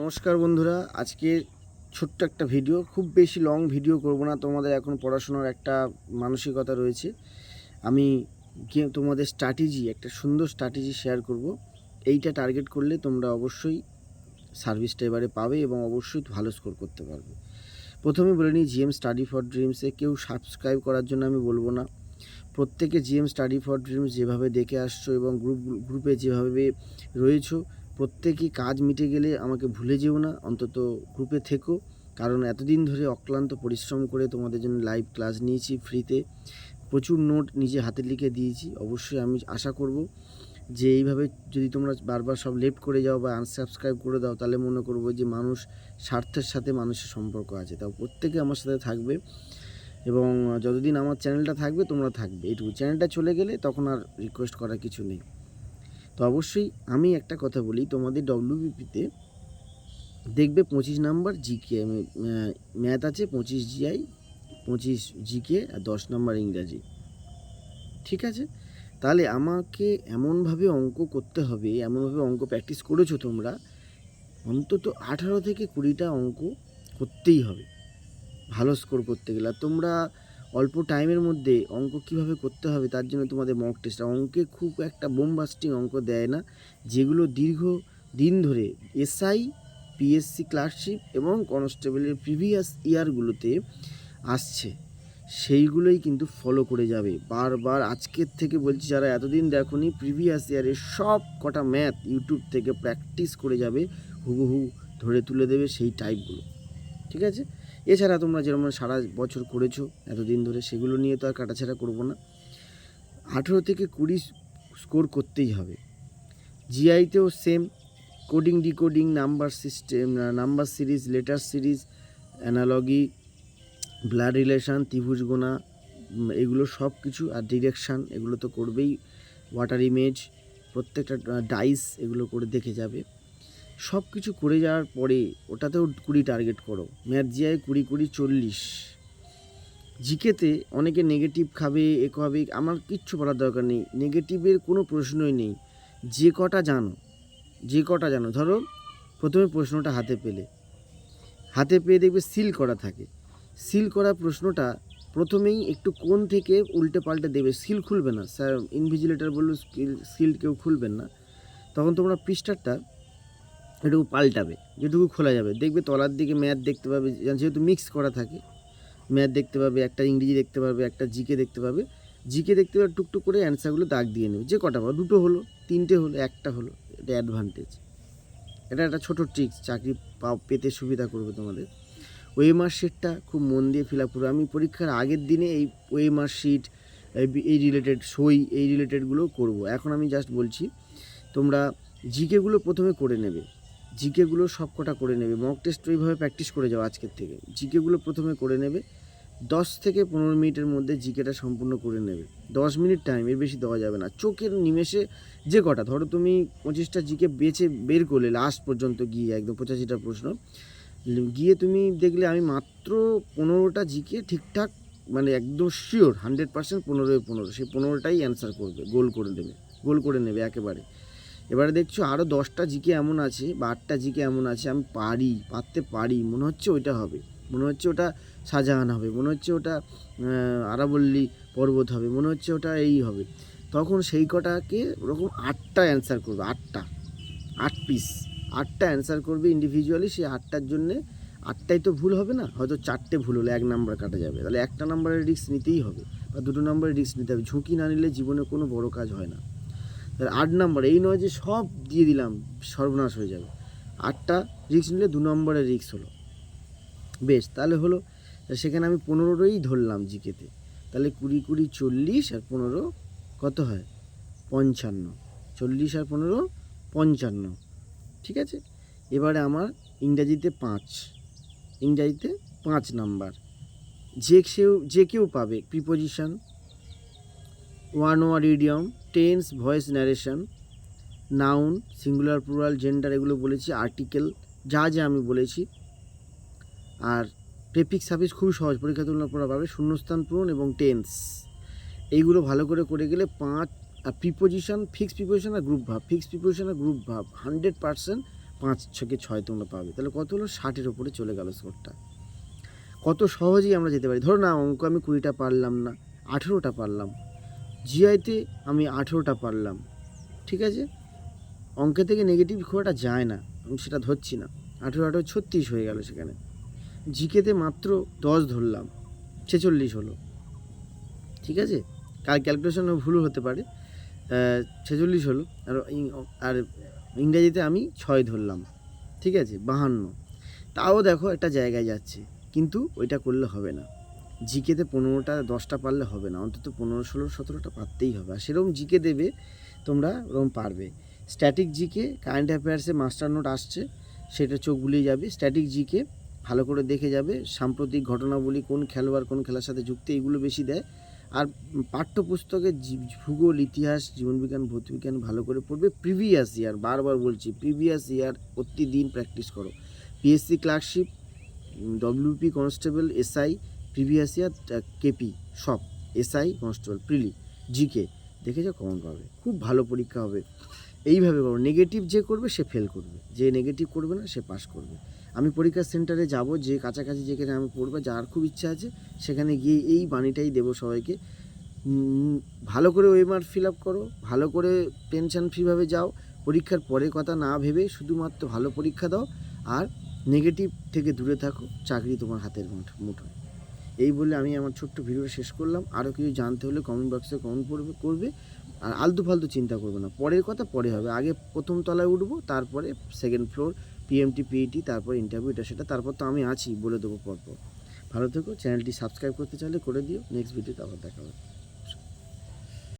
নমস্কার বন্ধুরা, আজকে ছোট্ট একটা ভিডিও, খুব বেশি লং ভিডিও করব না, তোমাদের এখন পড়াশোনার একটা মানসিকতা রয়েছে। আমি তোমাদের স্ট্র্যাটেজি একটা সুন্দর স্ট্র্যাটেজি শেয়ার করব। এইটা টার্গেট করলে তোমরা অবশ্যই সার্ভিসটা এবারে পাবে এবং অবশ্যই ভালো স্কোর করতে পারবে। প্রথমে বলে নিই জিএম স্টাডি ফর ড্রিমসে কেউ সাবস্ক্রাইব করার জন্য আমি বলব না। প্রত্যেকে জিএম স্টাডি ফর ড্রিমস যেভাবে দেখে আসছো এবং গ্রুপ গ্রুপে যেভাবে রয়েছো প্রত্যেকেই কাজ মিটে গেলে আমাকে ভুলে যেও না, অন্তত গ্রুপে থেকো। কারণ এতদিন ধরে অক্লান্ত পরিশ্রম করে তোমাদের জন্য লাইভ ক্লাস নিয়েছি ফ্রিতে প্রচুর নোট নিজে হাতে লিখে দিয়েছি। অবশ্যই আমি আশা করব যে এইভাবে যদি তোমরা বারবার সব লেফট করে যাও বা আনসাবস্ক্রাইব করে দাও, তাহলে মনে করব যে মানুষ স্বার্থের সাথে মানুষের সম্পর্ক আছে। তাও প্রত্যেকে আমার সাথে থাকবে এবং যতদিন আমার চ্যানেলটা থাকবে, তোমরা থাকবে। এইটুকু। চ্যানেলটা চলে গেলে তখন আর রিকোয়েস্ট করার কিছু নেই। তো অবশ্যই আমি একটা কথা বলি, তোমাদের ডব্লিউবিপিতে দেখবে পঁচিশ নাম্বার জিকে ম্যাথ আছে পঁচিশ জিআই পঁচিশ জিকে আর দশ নাম্বার ইংরাজি। ঠিক আছে? তাহলে আমাকে এমনভাবে অঙ্ক করতে হবে, এমনভাবে অঙ্ক প্র্যাকটিস করেছ তোমরা, অন্তত আঠারো থেকে কুড়িটা অঙ্ক করতেই হবে। ভালো স্কোর করতে গেলে। তোমরা অল্প টাইমের মধ্যে অঙ্ক কীভাবে করতে হবে তার জন্য তোমাদের মক টেস্ট অঙ্কে খুব একটা বোমবাস্টিং অঙ্ক দেয় না, যেগুলো দীর্ঘ দিন ধরে এসআই পিএসসি ক্লার্কশিপ এবং কনস্টেবলের প্রিভিয়াস ইয়ারগুলোতে আসছে। সেইগুলোই কিন্তু ফলো করে যাবে। বারবার আজকের থেকে বলছি, যারা এতদিন দেখোনি প্রিভিয়াস ইয়ারের সব কটা ম্যাথ ইউটিউব থেকে প্র্যাকটিস করে যাবে, হুবহু ধরে তুলে দেবে সেই টাইপগুলো ঠিক আছে? এছাড়া তোমরা যেরকম সারা বছর করেছ, এতদিন ধরে সেগুলো নিয়ে তো আর কাটাছেড়া করব না। আঠেরো থেকে কুড়ি স্কোর করতেই হবে। জিআইতেও same coding decoding number system number series letter series analogy blood relation ত্রিভুজ গোনা এগুলো সব কিছু আর ডিরেকশান এগুলো তো করবেই। ওয়াটার ইমেজ প্রত্যেকটা ডাইস এগুলো করে দেখে যাবে। সব কিছু করে যাওয়ার পরে ওটাতেও কুড়ি টার্গেট করো। ম্যাথ জিআই কুড়ি কুড়ি, চল্লিশ। জিকেতে অনেকে নেগেটিভ খাবে, এ খাবে, আমার কিচ্ছু বলার দরকার নেই। নেগেটিভের কোনো প্রশ্নই নেই। যে কটা জানো, যে কটা জানো, ধরো প্রথমে প্রশ্নটা হাতে পেলে। হাতে পেয়ে দেখবে সিল করা থাকে। সিল করা প্রশ্নটা প্রথমেই একটু কোন থেকে উল্টে পাল্টে দেবে। সিল খুলবে না। স্যার ইনভিজিলেটার বলল সিল কেউ খুলবেন না। তখন তোমরা পৃষ্ঠারটা এটুকু পাল্টাবে, যেটুকু খোলা যাবে। দেখবে তলার দিকে ম্যাথ দেখতে পাবে যেহেতু মিক্স করা থাকে ম্যাথ দেখতে পাবে, একটা ইংরেজি দেখতে পাবে, একটা জিকে দেখতে পাবে। জিকে দেখতে পাবে, টুকটুক করে অ্যান্সারগুলো দাগ দিয়ে নেবে। যে কটা পাবে, দুটো হলো, তিনটে হলো, একটা হলো, এটা অ্যাডভান্টেজ এটা একটা ছোটো ট্রিক্স চাকরি পাও, পেতে সুবিধা করবে তোমাদের। ওয়েমার শিটটা খুব মন দিয়ে ফিল আপ করবে। আমি পরীক্ষার আগের দিনে এই ওয়েমার শিট এই রিলেটেড সই, এই রিলেটেডগুলো করব। এখন আমি জাস্ট বলছি, তোমরা জিকেগুলো প্রথমে করে নেবে। জিকেগুলো সব কটা করে নেবে। মক টেস্ট ওইভাবে প্র্যাকটিস করে যাও আজকের থেকে। জিকেগুলো প্রথমে করে নেবে। দশ থেকে পনেরো মিনিটের মধ্যে জিকেটা সম্পূর্ণ করে নেবে। দশ মিনিট টাইম এর বেশি দেওয়া যাবে না। চোখের নিমেষে যে কটা, ধরো তুমি পঁচিশটা জিকে বেছে বের করলে লাস্ট পর্যন্ত গিয়ে, একদম পঁচাশিটা প্রশ্ন, গিয়ে তুমি দেখলে আমি মাত্র পনেরোটা জিকে ঠিকঠাক মানে একদম শিওর হান্ড্রেড পার্সেন্ট পনেরোয় পনেরো সেই পনেরোটাই অ্যান্সার করবে গোল করে দেবে গোল করে নেবে একেবারে। এবারে দেখছ আরও দশটা জিকে এমন আছে, বা আটটা জিকে এমন আছে, আমি পারি, পারতে পারি, মনে হচ্ছে ওইটা হবে। মনে হচ্ছে ওটা শাহজাহান হবে, মনে হচ্ছে ওটা আরাবল্লী পর্বত হবে, মনে হচ্ছে ওটা এই হবে। তখন সেই কটাকে ওরকম আটটা অ্যান্সার করবে, আটটা, আট পিস আটটা অ্যান্সার করবে ইন্ডিভিজুয়ালি সেই আটটার জন্যে, আটটাই তো ভুল হবে না, হয়তো চারটে ভুল হলে, এক নাম্বার কাটা যাবে। তাহলে একটা নাম্বারের রিস্ক নিতেই হবে, বা দুটো নাম্বারের রিস্ক নিতে হবে। ঝুঁকি না নিলে জীবনে কোনো বড় কাজ হয় না। আট নম্বর, এই নয় যে সব দিয়ে দিলাম, সর্বনাশ হয়ে যাবে। আটটা রিস্ক নিলে দু নম্বরের রিস্ক হলো। বেশ, তাহলে হলো সেখানে আমি পনেরোই ধরলাম জিকেতে। তাহলে কুড়ি কুড়ি চল্লিশ আর পনেরো কত হয়? পঞ্চান্ন। চল্লিশ আর পনেরো, পঞ্চান্ন। ঠিক আছে? এবারে আমার ইংরাজিতে পাঁচ। ইংরাজিতে পাঁচ নাম্বার। যে সেও যে কেউ পাবে preposition one word idiom tense voice narration noun singular plural gender এগুলো বলেছি আর্টিকেল যা যা আমি বলেছি। আর প্রেপিক সার্ভিস খুবই সহজ, পরীক্ষা তুলনা পড়া পাবে শূন্যস্থান পূরণ এবং টেন্স এইগুলো ভালো করে করে গেলে পাঁচ, আর প্রিপোজিশন ফিক্স প্রিপোজিশন আর গ্রুপ ভাব ফিক্স প্রিপোজিশন আর গ্রুপ ভাব হান্ড্রেড পার্সেন্ট পাঁচ ছকে ছয় তোমরা পাবে। তাহলে কত হলো? ষাটের ওপরে চলে গেল স্কোরটা কত সহজেই আমরা যেতে পারি। ধরো না, অঙ্ক আমি কুড়িটা পারলাম না, আঠেরোটা পারলাম। জিআইতে আমি আঠেরোটা পারলাম, ঠিক আছে? অঙ্কে থেকে নেগেটিভ খুব একটা যায় না, আমি সেটা ধরছি না। আঠেরো আঠেরো, ছত্রিশ হয়ে গেল সেখানে। জিকেতে মাত্র দশ ধরলাম, ছেচল্লিশ হলো, ঠিক আছে? কার ক্যালকুলেশনে ভুল হতে পারে। ছেচল্লিশ হলো, আর আর ইংরাজিতে আমি ছয় ধরলাম, ঠিক আছে? বাহান্ন। তাও দেখো একটা জায়গায় যাচ্ছে, কিন্তু ওইটা করলে হবে না। জিকেতে পনেরোটা, দশটা পারলে হবে না। অন্তত পনেরো, ষোলো, সতেরোটা পারতেই হবে। আর সেরকম জিকে দেবে, তোমরা ওরকম পারবে। স্ট্যাটিক জিকে, কারেন্ট অ্যাফেয়ার্সে মাস্টার নোট আসছে, সেটা চোখ বুলিয়ে যাবে। স্ট্যাটিক জিকে ভালো করে দেখে যাবে, সাম্প্রতিক ঘটনাবলী কোন খেলোয়াড় কোন খেলার সাথে যুক্ত, এইগুলো বেশি দেয়। আর পাঠ্যপুস্তকে ভূগোল, ইতিহাস, জীবনবিজ্ঞান, ভৌতবিজ্ঞান ভালো করে পড়বে। প্রিভিয়াস ইয়ার, বারবার বলছি, প্রিভিয়াস ইয়ার প্রতিদিন প্র্যাকটিস করো। PSC clerkship, WP constable, SI previous year KP, সব, এসআই, কনস্টেবল, প্রিলি, জিকে দেখে যা কমন পাবে। খুব ভালো পরীক্ষা হবে। এইভাবে করো নেগেটিভ যে করবে, সে ফেল করবে। যে নেগেটিভ করবে না, সে পাস করবে। আমি পরীক্ষা সেন্টারে যাব, যে কাছাকাছি যেখানে আমি পড়বে, যার খুব ইচ্ছা আছে, সেখানে গিয়ে এই বাণীটাই দেবো সবাইকে। ভালো করে ওয়েমার ফিল আপ করো, ভালো করে টেনশন ফ্রিভাবে যাও। পরীক্ষার পরে কথা না ভেবে শুধুমাত্র ভালো পরীক্ষা দাও। আর নেগেটিভ থেকে দূরে থাকো, চাকরি তোমার হাতের মুঠো মুঠোয়। এই বলে আমি আমার ছোট্ট ভিডিওটা শেষ করলাম। আরও কিছু জানতে হলে কমেন্ট বক্সে কমেন্ট করবে করবে। আর আলতু ফালতু চিন্তা করবে না। পরের কথা পরে হবে। আগে প্রথম তলায় উঠবো, তারপরে সেকেন্ড ফ্লোর পিএমটি পিইটি তারপর ইন্টারভিউ এটা সেটা, তারপর তো আমি আছি, বলে দেবো পরপর। ভালো থেকো। চ্যানেলটি সাবস্ক্রাইব করতে চাইলে করে দিও। নেক্সট ভিডিওতে আবার দেখা হবে।